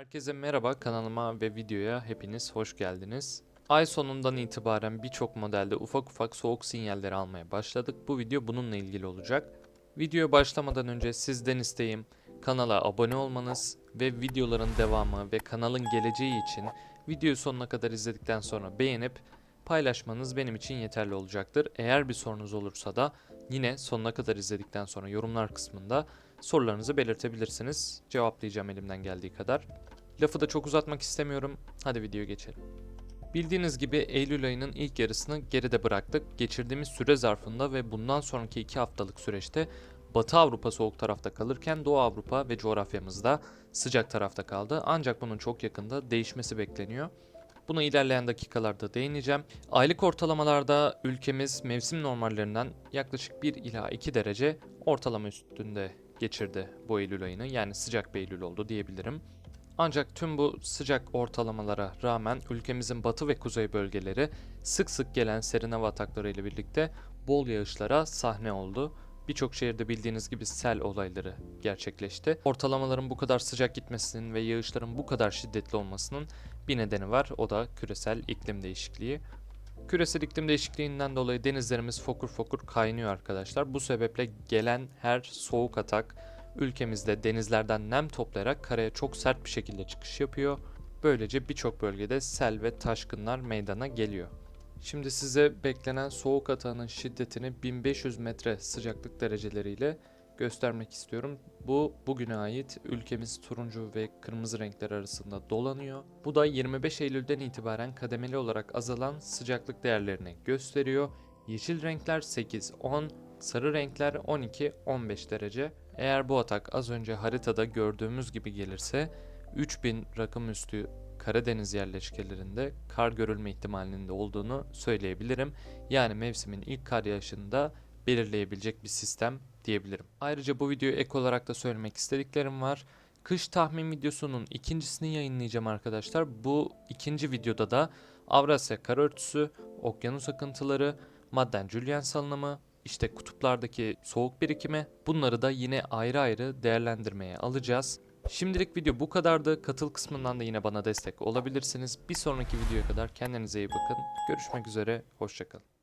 Herkese merhaba kanalıma ve videoya hepiniz hoş geldiniz. Ay sonundan itibaren birçok modelde ufak ufak soğuk sinyalleri almaya başladık. Bu video bununla ilgili olacak. Videoya başlamadan önce sizden isteğim kanala abone olmanız ve videoların devamı ve kanalın geleceği için videoyu sonuna kadar izledikten sonra beğenip paylaşmanız benim için yeterli olacaktır. Eğer bir sorunuz olursa da yine sonuna kadar izledikten sonra yorumlar kısmında sorularınızı belirtebilirsiniz. Cevaplayacağım elimden geldiği kadar. Lafı da çok uzatmak istemiyorum. Hadi videoya geçelim. Bildiğiniz gibi Eylül ayının ilk yarısını geride bıraktık. Geçirdiğimiz süre zarfında ve bundan sonraki 2 haftalık süreçte Batı Avrupa soğuk tarafta kalırken Doğu Avrupa ve coğrafyamızda sıcak tarafta kaldı. Ancak bunun çok yakında değişmesi bekleniyor. Buna ilerleyen dakikalarda değineceğim. Aylık ortalamalarda ülkemiz mevsim normallerinden yaklaşık 1 ila 2 derece ortalama üstünde geçirdi bu Eylül ayını. Yani sıcak bir Eylül oldu diyebilirim. Ancak tüm bu sıcak ortalamalara rağmen ülkemizin batı ve kuzey bölgeleri sık sık gelen serin hava atakları ile birlikte bol yağışlara sahne oldu. Birçok şehirde bildiğiniz gibi sel olayları gerçekleşti. Ortalamaların bu kadar sıcak gitmesinin ve yağışların bu kadar şiddetli olmasının bir nedeni var. O da küresel iklim değişikliği. Küresel iklim değişikliğinden dolayı denizlerimiz fokur fokur kaynıyor arkadaşlar. Bu sebeple gelen her soğuk atak ülkemizde denizlerden nem toplayarak karaya çok sert bir şekilde çıkış yapıyor. Böylece birçok bölgede sel ve taşkınlar meydana geliyor. Şimdi size beklenen soğuk atağının şiddetini 1500 metre sıcaklık dereceleriyle göstermek istiyorum. Bu bugüne ait ülkemiz turuncu ve kırmızı renkler arasında dolanıyor. Bu da 25 Eylül'den itibaren kademeli olarak azalan sıcaklık değerlerini gösteriyor. Yeşil renkler 8, 10, sarı renkler 12, 15 derece. Eğer bu atak az önce haritada gördüğümüz gibi gelirse 3000 rakım üstü Karadeniz yerleşkelerinde kar görülme ihtimalinin de olduğunu söyleyebilirim. Yani mevsimin ilk kar yağışını da belirleyebilecek bir sistem diyebilirim. Ayrıca bu videoya ek olarak da söylemek istediklerim var. Kış tahmin videosunun ikincisini yayınlayacağım arkadaşlar. Bu ikinci videoda da Avrasya kar örtüsü, okyanus akıntıları, madden Julian salınımı, işte kutuplardaki soğuk birikimi bunları da yine ayrı ayrı değerlendirmeye alacağız. Şimdilik video bu kadardı. Katıl kısmından da yine bana destek olabilirsiniz. Bir sonraki videoya kadar kendinize iyi bakın. Görüşmek üzere, hoşçakalın.